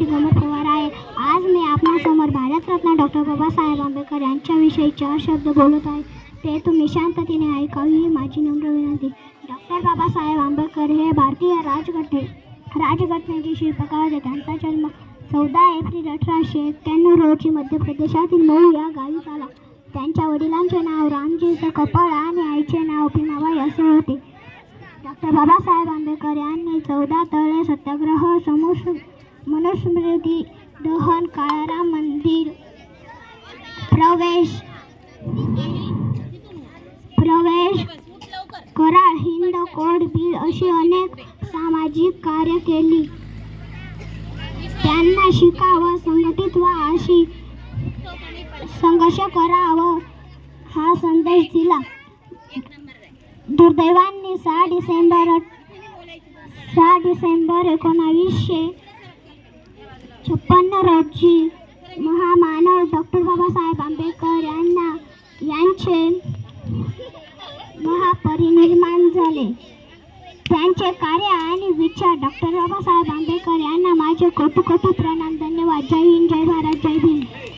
दिगंबर पवार आहे. आज मी आपणासमोर भारतरत्न डॉक्टर बाबासाहेब आंबेडकर यांच्याविषयी चार शब्द बोलत आहे. ते तुम्ही शांततेने ऐकावी ही माझी नम्र विनंती. डॉक्टर बाबासाहेब आंबेडकर हे भारतीय राजघटने राजघटनेचे शिल्पकार त्यांचा जन्म चौदा एप्रिल अठराशे एक्क्याण्णव रोजी मध्य प्रदेशातील मऊ या गावी झाला. त्यांच्या वडिलांचे नाव रामजीचं कपाळ आणि आईचे नाव भीमाबाई असे होते. डॉक्टर बाबासाहेब आंबेडकर यांनी चौदा तळे सत्याग्रह समोर मनुस्मृती दहन काळाराम मंदिर प्रवेश प्रवेश कराळ हिंद कोड बिल अशी अनेक सामाजिक कार्य केली त्यांना शिकावं संघटित व्हा अशी संघर्ष करावं हा संदेश दिला दुर्दैवांनी सहा डिसेंबर सहा डिसेंबर एकोणावीसशे छप्पन्न रोजी महामानव डॉक्टर बाबासाहेब आंबेडकर यांना यांचे महापरिनिर्माण झाले. त्यांचे कार्य आणि विचार डॉक्टर बाबासाहेब आंबेडकर यांना माझे कोटी कोटी प्रणाम धन्यवाद. जय हिंद जय भारत जय